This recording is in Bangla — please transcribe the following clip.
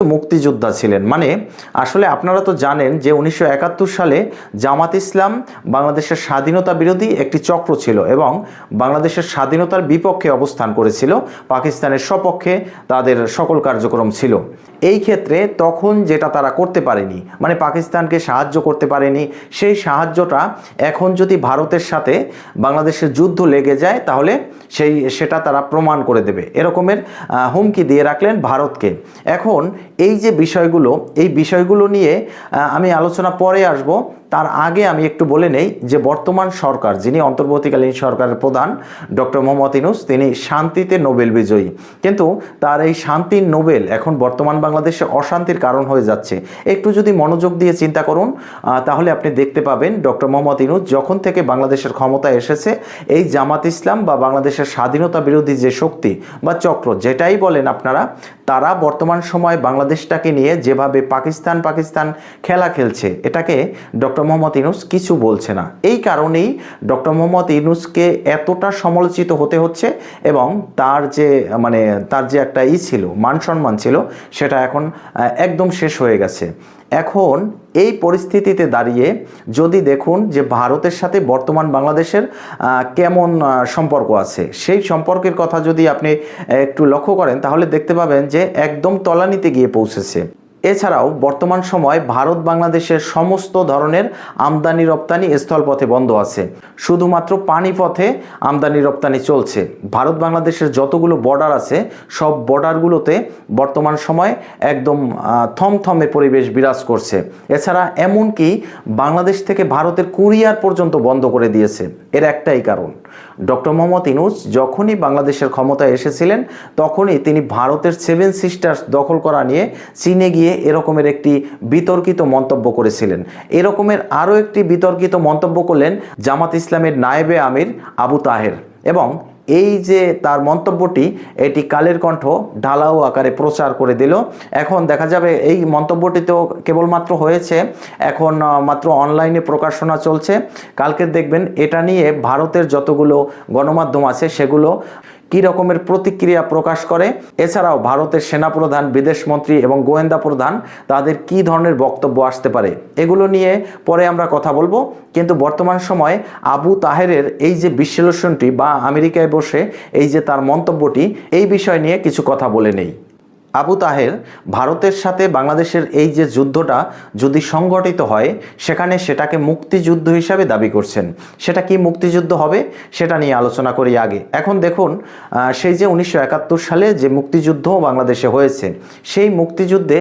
মুক্তিযোদ্ধা ছিলেন। মানে আসলে আপনারা তো জানেন যে উনিশশো একাত্তর সালে জামাত ইসলাম বাংলাদেশের স্বাধীনতা বিরোধী একটি চক্র ছিল এবং বাংলাদেশের স্বাধীনতার বিপক্ষে অবস্থান করেছিল। পাকিস্তানের সপক্ষে তাদের সকল কার্যক্রম ছিল। এই ক্ষেত্রে তখন যেটা তারা করতে পারেনি মানে পাকিস্তানকে সাহায্য করতে পারেনি, সেই সাহায্যটা এখন যদি ভারতের সাথে বাংলাদেশের যুদ্ধ লেগে যায়, তাহলে সেই, সেটা তারা প্রমাণ করে দেবে। এরকমের হুমকি দিয়ে রাখলেন ভারতকে। এখন এই যে বিষয়গুলো এই বিষয়গুলো নিয়ে আমি আলোচনা পরে আসব। তার আগে আমি একটু বলে নেই যে বর্তমান সরকার, যিনি অন্তর্বর্তীকালীন সরকারের প্রধান, ডক্টর মোহাম্মদ ইনুস, তিনি শান্তিতে নোবেল বিজয়ী। কিন্তু তার এই শান্তির নোবেল এখন বর্তমান বাংলাদেশে অশান্তির কারণ হয়ে যাচ্ছে। একটু যদি মনোযোগ দিয়ে চিন্তা করুন তাহলে আপনি দেখতে পাবেন ডক্টর মোহাম্মদ ইনুস যখন থেকে বাংলাদেশের ক্ষমতায় এসেছে, এই জামাত ইসলাম বা বাংলাদেশের স্বাধীনতা বিরোধী যে শক্তি বা চক্র, যেটাই বলেন আপনারা, তারা বর্তমান সময় বাংলাদেশটাকে নিয়ে যেভাবে পাকিস্তান পাকিস্তান খেলা খেলছে, এটাকে ডক্টর মোহাম্মদ ইনুস কিছু বলছে না। এই কারণেই ডক্টর মোহাম্মদ ইনুসকে এতটা সমালোচিত হতে হচ্ছে এবং তার যে মানে তার যে একটা ই ছিল, মান সম্মান ছিল, সেটা এখন একদম শেষ হয়ে গেছে। এখন এই পরিস্থিতিতে দাঁড়িয়ে যদি দেখুন যে ভারতের সাথে বর্তমান বাংলাদেশের কেমন সম্পর্ক আছে, সেই সম্পর্কের কথা যদি আপনি একটু লক্ষ্য করেন, তাহলে দেখতে পাবেন যে একদম তলানিতে গিয়ে পৌঁছেছে। এছাড়াও বর্তমান সময় ভারত বাংলাদেশের সমস্ত ধরনের আমদানি রপ্তানি স্থলপথে বন্ধ আছে। শুধুমাত্র পানিপথে আমদানি রপ্তানি চলছে। ভারত বাংলাদেশের যতগুলো বর্ডার আছে, সব বর্ডারগুলোতে বর্তমান সময় একদম থমথমে পরিবেশ বিরাজ করছে। এছাড়া এমনকি বাংলাদেশ থেকে ভারতের কুরিয়ার পর্যন্ত বন্ধ করে দিয়েছে। এর একটাই কারণ। ডক্টর মোহাম্মদ ইনুস যখনই বাংলাদেশের ক্ষমতায় এসেছিলেন, তখনই তিনি ভারতের সেভেন সিস্টার্স দখল করা নিয়ে চীনে গিয়ে এরকমের একটি বিতর্কিত মন্তব্য করেছিলেন। এরকমের আরও একটি বিতর্কিত মন্তব্য করলেন জামাত ইসলামের নায়েবে আমির আবু তাহের এবং এই যে তার মন্তব্যটি, এটি কালের কণ্ঠ ঢালাও আকারে প্রচার করে দিল। এখন দেখা যাবে এই মন্তব্যটি তো কেবলমাত্র হয়েছে, এখন মাত্র অনলাইনে প্রকাশনা চলছে। কালকে দেখবেন এটা নিয়ে ভারতের যতগুলো গণমাধ্যম আছে সেগুলো কী রকমের প্রতিক্রিয়া প্রকাশ করে? এছাড়াও ভারতের সেনাপ্রধান, বিদেশমন্ত্রী এবং গোয়েন্দা প্রধান, তাদের কী ধরনের বক্তব্য আসতে পারে? এগুলো নিয়ে পরে আমরা কথা বলব। কিন্তু বর্তমান সময়ে আবু তাহেরের এই যে বিশ্লেষণটি বা আমেরিকায় বসে এই যে তার মন্তব্যটি, এই বিষয় নিয়ে কিছু কথা বলে নেই। আবু তাহের ভারতের সাথে বাংলাদেশের এই যে যুদ্ধটা যদি সংগঠিত হয়, সেখানে সেটাকে মুক্তিযুদ্ধ হিসাবে দাবি করছেন। সেটা কি মুক্তিযুদ্ধ হবে, সেটা নিয়ে আলোচনা করি আগে। এখন দেখুন সেই যে উনিশশো একাত্তর সালে যে মুক্তিযুদ্ধ বাংলাদেশে হয়েছে, সেই মুক্তিযুদ্ধে